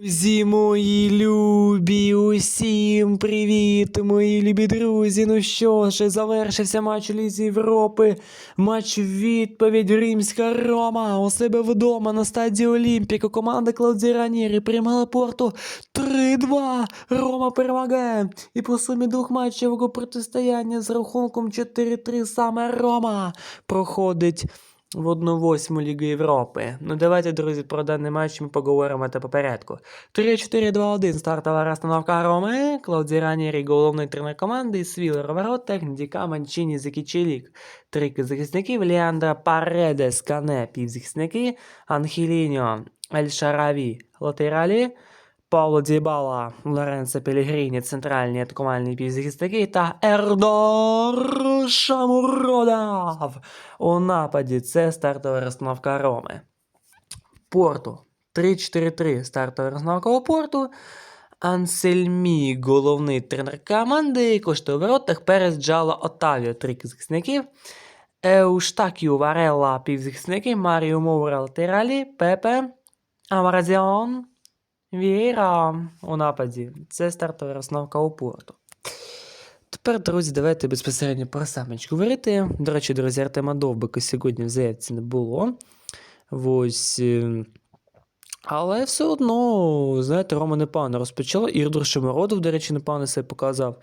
Друзі мої любі, усім привіт, мої любі друзі. Ну що ж, завершився матч у Лізі Європи. Матч відповідь Римська Рома. У себе вдома на стадії Олімпіку. Команда Клаудії Ранєрі приймала порту 3-2. Рома перемагає. І по сумі двох матчів протистояння з рахунком 4-3 саме Рома проходить в 1-8 Ліги Європи. Ну давайте, друзі, про даний матч ми поговоримо та по порядку. 3-4-2-1 стартова розстановка Роми, Клауді Ранєрі, головний тренер команди, Свілер воротах, Діка, Манчині, Закічелік. Трійки захисників, Ліандра Паредес, Кане, півзахисники, Анхеліньо, Ель Шараві, латералі, Пауло Дібала, Лоренцо Пелігріні, центральні атакувальні півзахисники та Ердор Шамуродов у нападі. Це стартова розстановка Роми. Порту 3-4-3 стартова розстановка у порту. Ансельмі, головний тренер команди, коштує у воротах перед Джало Отавіо, три захисників. Еуштакіу Варелла, півзахисники, Маріо Моура латералі, Пепе, Амаразіон, Вієра у нападі. Це стартова розстановка у порту. Тепер, друзі, давайте безпосередньо про самочку говорити. До речі, друзі, Артема Довбика сьогодні в заявці не було. Ось. е, Але все одно, знаєте, Рома непогано розпочала. Ірдор Шемородов, до речі, непогано себе показав.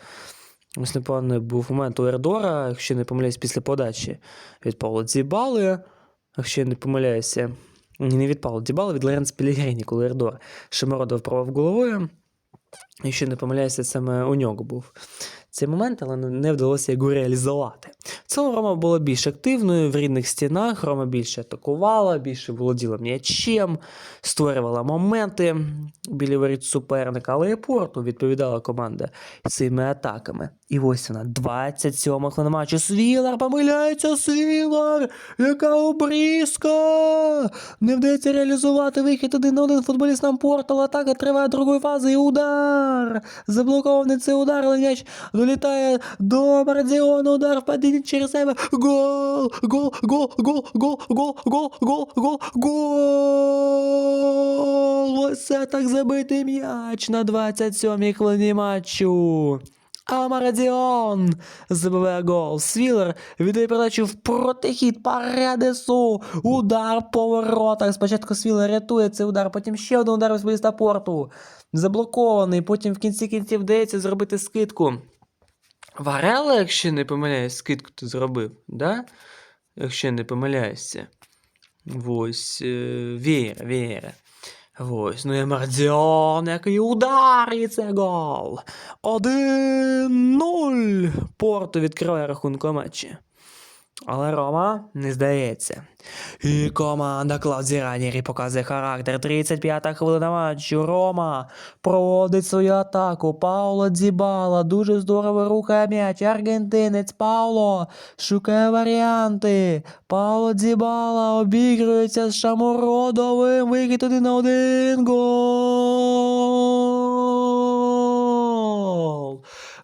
Ось непоганий був момент у Ердора, якщо не помиляюсь, після подачі від Павла Дзібали, якщо я не помиляюся. Не від Павла Дібала, від Лоренс Пелігріні, коли Ердор Шемородов провав головою. Якщо не помиляюся, саме у нього був цей момент, але не вдалося його реалізувати. В цілому Рома була більш активною в рідних стінах. Рома більше атакувала, більше володіла м'ячем, створювала моменти біля воріт суперника, але і порту відповідала команда цими атаками. І ось вона, 27 хвилина матчу. Свілар помиляється, Свілар! Яка обрізка! Не вдається реалізувати вихід один на один футболістам Портал. Атака триває другої фази і удар! Заблокований цей удар, але м'яч долітає до Марадіону, удар в падінні через себе. Гол! Гол! Гол! Гол! Гол! Гол! Гол! Гол! Гол! Гол! Ось так забитий м'яч на 27-й хвилині матчу. А забиває гол. Свілер віддає передачу в протихід Парадесу. Удар по воротах. Спочатку Свілер рятує цей удар, потім ще один удар футболіста порту. Заблокований. Потім в кінці кінців вдається зробити скидку. Варела, якщо не помиляюсь, скидку ти зробив, да? Якщо не помиляюся. Ось е, Віра, Віра. Ось, ну і Мардіон, який удар, і це гол. 1-0. Порто відкриває рахунку матчі. Але Рома не здається. І команда Клаудзі Ранєрі показує характер. 35-та хвилина матчу. Рома проводить свою атаку. Пауло Дзібала дуже здорово рухає м'яч. Аргентинець Пауло шукає варіанти. Пауло Дзібала обігрується з Шамуродовим. Вихід один на один. Гол!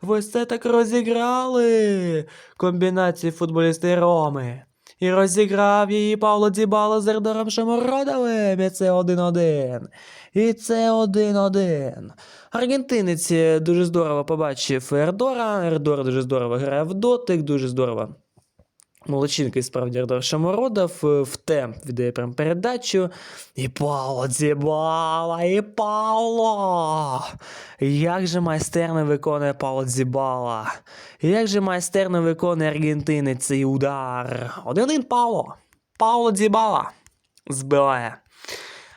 Ось це так розіграли комбінації футболісти Роми. І розіграв її Павло Дзібало з Ердором Шамородовим. І це 1-1. І це 1-1. Аргентинець е, дуже здорово побачив Ердора. Ердор дуже здорово грає в дотик, дуже здорово. Молодчинка справді Ардор Шамородов е, в темп віддає прям передачу. І Пауло Дзібала, і Пауло! Як же майстерно виконує Пауло Дзібала. Як же майстерно виконує аргентинець цей удар. Один-один Пауло. Пауло Дзібала збиває.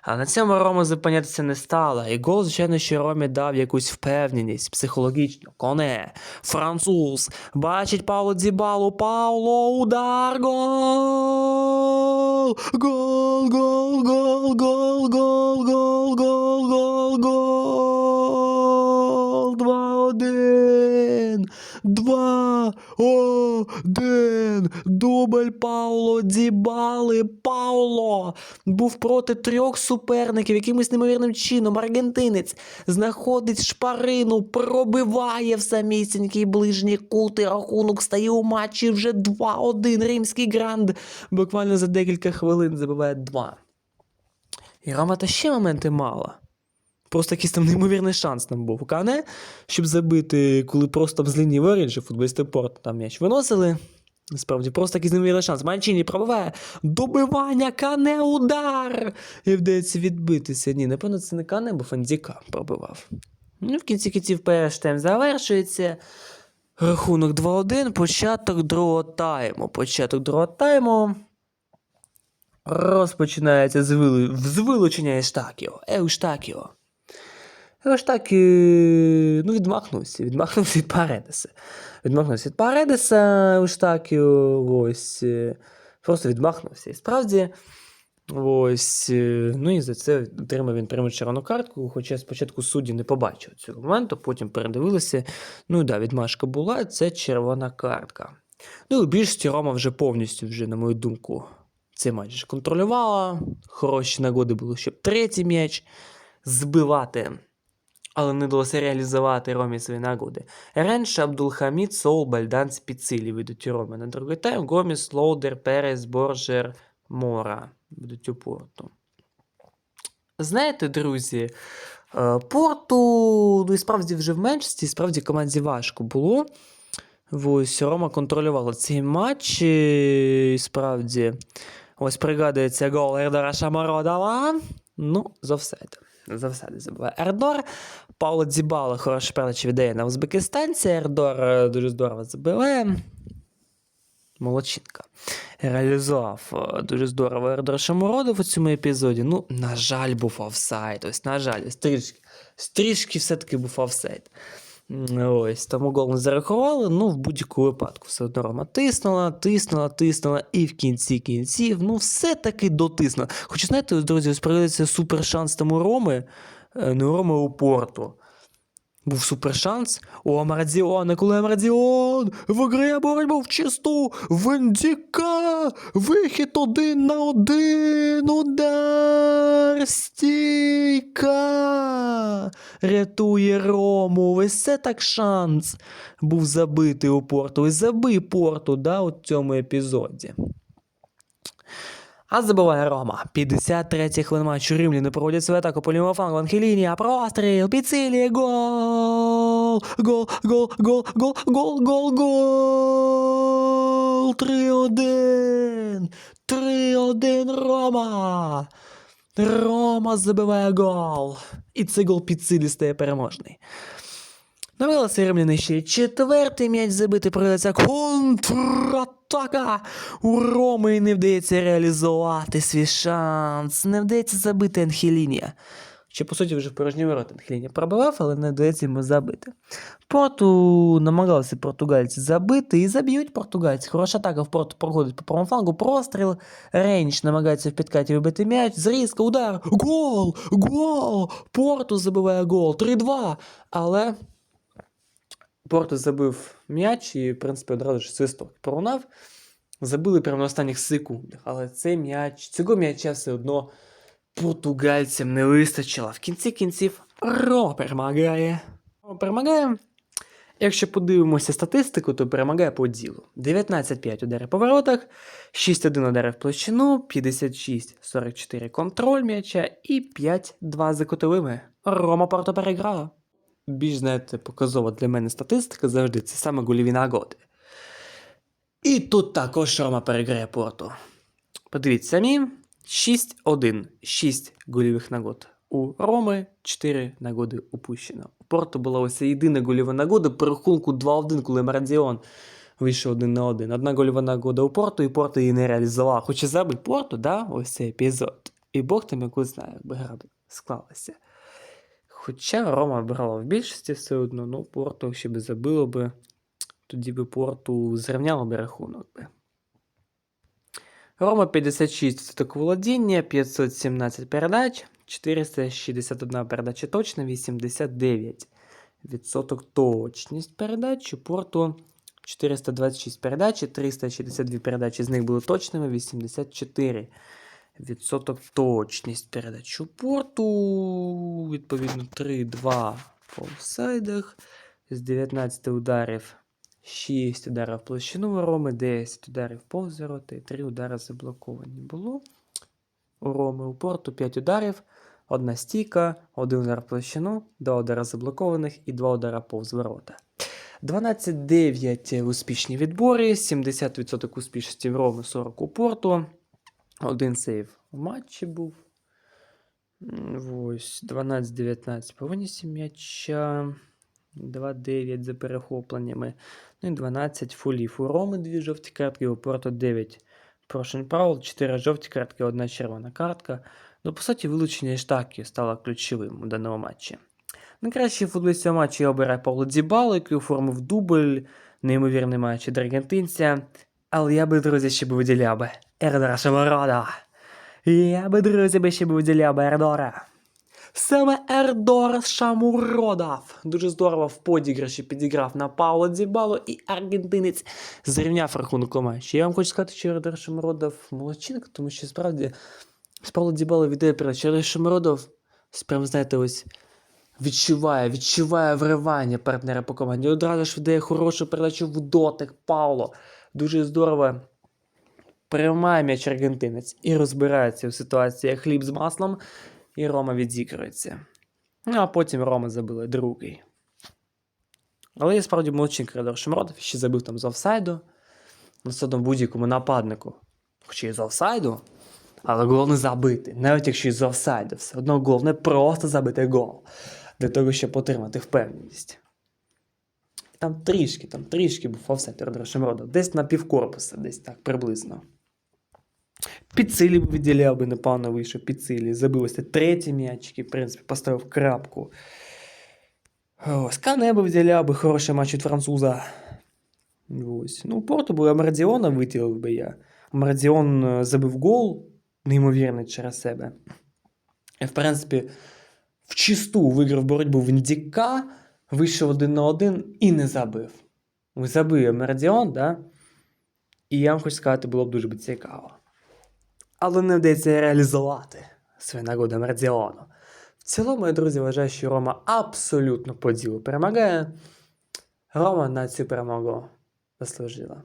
А на цьому Рома зупинятися не стала. І гол, звичайно, що Ромі дав якусь впевненість психологічну. Коне, француз, бачить Пауло Дзібалу, Пауло, удар, гол! Гол, гол, гол, гол, гол, гол, гол, гол, гол! Два-один! Два, один, дубль Пауло Дібали. Пауло був проти трьох суперників, якимось неймовірним чином. Аргентинець знаходить шпарину, пробиває в самісінький ближній кут, і рахунок стає у матчі вже 2-1. Римський гранд буквально за декілька хвилин забиває 2. І Рома та ще моменти мала. Просто якийсь там неймовірний шанс там був Кане, щоб забити, коли просто з лінії виріже, футболісти Порту там м'яч виносили. Справді, просто якийсь неймовірний шанс. Манчині пробиває. Добивання Кане удар! І вдається відбитися. Ні, напевно, це не Кане, бо Фандіка пробивав. Ну, в кінці кінців перший тайм завершується. Рахунок 2-1, початок другого тайму. Початок другого тайму. Розпочинається з, вили... з вилучення Ештакіо. Еуштакіо. Еуштакіо ну, відмахнувся. Відмахнувся від Паредеса. Відмахнувся від Паредеса Еуштакіо. Ось. е, Просто відмахнувся. І справді. Ось, е, ну і за це отримав він прямо червону картку, хоча спочатку судді не побачив цього моменту, потім передивилися. Ну да, відмашка була, це червона картка. Ну і більшості Рома вже повністю, вже, на мою думку, цей матч контролювала. Хороші нагоди були, щоб третій м'яч збивати, але не вдалося реалізувати Ромі свої нагоди. Ренш, Абдулхамід, Соул, Бальдан, Спіцилі ведуть у Роми на другий тайм. Гоміс, Лоудер, Перес, Боржер, Мора будуть у порту. Знаєте, друзі, е, порту, ну і справді вже в меншості, справді команді важко було. Ось Рома контролювала цей матч. е, І справді, ось пригадується гол Ердора Шамородова. Ну, за все. За все не забуває Ердор. Пауло Дзібало хороший передач віддає на узбекистанці. Ердор е, дуже здорово забиває. Молодчинка. Реалізував е, дуже здорово Ердор Шамородов у цьому епізоді. Ну, на жаль, був офсайд. Ось, на жаль, ось трішки, трішки все-таки був офсайд. Ось, тому гол не зарахували, ну, в будь-якому випадку все одно Рома тиснула, тиснула, тиснула, і в кінці кінців, ну, все-таки дотиснула. Хоча, знаєте, друзі, справляється супершанс супер шанс там у Роми, е, не у Роми, у Порту. Був супершанс у Амардіона, коли Амардіон виграє боротьбу в чисту Вендіка! Вихід один на один! Удар! Стійка! Рятує Рому. Ось це так шанс був забитий у порту. Ось забий порту, да, у цьому епізоді. А забиває Рома. 53-й хвилин матчу Римляни проводять свою атаку по лівому флангу Анхеліні, а простріл, Піцилі, гол! Гол, гол, гол, гол, гол, гол, гол! 3-1! 3-1 Рома! Рома забиває гол! І цей гол Піцилі стає переможний. Навелося римляни ще четвертий м'яч забити, прийдеться контратака. У Роми не вдається реалізувати свій шанс. Не вдається забити Анхелінія. Чи, по суті, вже в порожні ворота Анхелінія пробивав, але не вдається йому забити. Порту намагалися португальці забити і заб'ють португальці. Хороша атака в порту проходить по правому флангу. Простріл. Рейнч намагається в підкаті вибити м'яч. Зрізка, удар. Гол! Гол! Порту забиває гол. 3-2. Але Порто забив м'яч і, в принципі, одразу ж свисток пролунав. Забили прямо на останніх секундах. Але цей м'яч, цього м'яча все одно португальцям не вистачило. В кінці кінців Рома перемагає. Рома перемагає. Якщо подивимося статистику, то перемагає по ділу. 19-5 удари по воротах, 6-1 удари в площину, 56-44 контроль м'яча і 5-2 за кутовими. Рома Порто переграла більш, знаєте, показова для мене статистика завжди це саме гольові нагоди. І тут також Рома переграє Порту. Подивіться самі: 6-1, 6 гольових нагод. У Роми 4 нагоди упущено. У Порту була ось єдина гольова нагода по рахунку 2-1, коли Марадіон вийшов один на один. Одна гольова нагода у Порту, і Порту її не реалізував. Хоча забив Порту, да, ось цей епізод. І Бог там якось знає, якби гра б склалася. Хоча Рома брала в більшості все одно, ну Порту ще би забило би, тоді би Порту зрівняло би рахунок би. Рома 56 так володіння, 517 передач, 461 передача точна, 89 відсоток точність передач. У Порту 426 передач, 362 передачі з них були точними, 84 відсоток точність передач у порту. Відповідно, 3-2 по офсайдах. З 19 ударів 6 ударів в площину Роми, 10 ударів повз ворота і 3 удари заблоковані було. У Роми у порту 5 ударів, одна стійка, один удар в площину, два удара заблокованих і два удара повз ворота. 12-9 успішні відбори, 70% успішності в Роми, 40 у Порту. Один сейв у матчі був. Ось, 12-19 по винісі м'яча. 2-9 за перехопленнями. Ну і 12 фолів. У Роми 2 жовті картки, у Порту 9 Прошен Праул, 4 жовті картки, одна червона картка. Ну, по суті, вилучення Іштакі стало ключовим у даному матчі. Найкращий футболіст цього матчу я обираю Павло Дзібало, який оформив дубль, неймовірний матч від аргентинця. Але я би, друзі, ще б виділяв би Ердора Шаморода. Я би, друзі, ще б виділяв Ердора. Саме Ердор Шамуродов. Дуже здорово в подіграші підіграв на Пауло Дзібало і аргентинець зрівняв рахунок матчі. Я вам хочу сказати, що Ердор Шамуродов молодчинка, тому що справді з Пауло Дзібало віддає перед Ердор Шамуродов, прям знаєте, ось відчуває, відчуває вривання партнера по команді. Одразу ж віддає хорошу передачу в дотик Пауло. Дуже здорово приймає м'яч аргентинець і розбирається в ситуації хліб з маслом, і Рома відзікрується. Ну, а потім Рома забили другий. Але я справді молодчинка Радор Шмродов, ще забив там з офсайду. Насадом будь-якому нападнику. Хоча і з офсайду, але головне забити. Навіть якщо і з офсайду, все одно головне просто забити гол. Для того, щоб отримати впевненість. Там трішки, там трішки був офсайд Радора Шмродов. Десь на півкорпуса, десь так приблизно. Підсилі виділяв би, непевно вийшов підсилі. Забив ось третій м'ячик і, в принципі, поставив крапку. Ось, Кане би виділяв би хороший матч від француза. Ось. Ну, Порту би Амардіона виділив би я. Амардіон е, забив гол, неймовірний через себе. В принципі, в чисту виграв боротьбу в Індіка, вийшов один на один і не забив. Забив Амардіон, да? І я вам хочу сказати, було б дуже цікаво. Але не вдається реалізувати свою нагоду Мердіону. В цілому, я, друзі, вважаю, що Рома абсолютно по ділу перемагає. Рома на цю перемогу заслужила.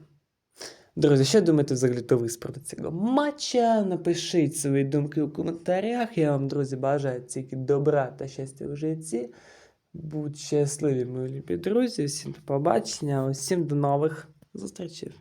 Друзі, що думаєте взагалі то ви з цього матча? Напишіть свої думки у коментарях. Я вам, друзі, бажаю тільки добра та щастя в житті. Будь щасливі, мої любі друзі. Всім до побачення, усім до нових зустрічей.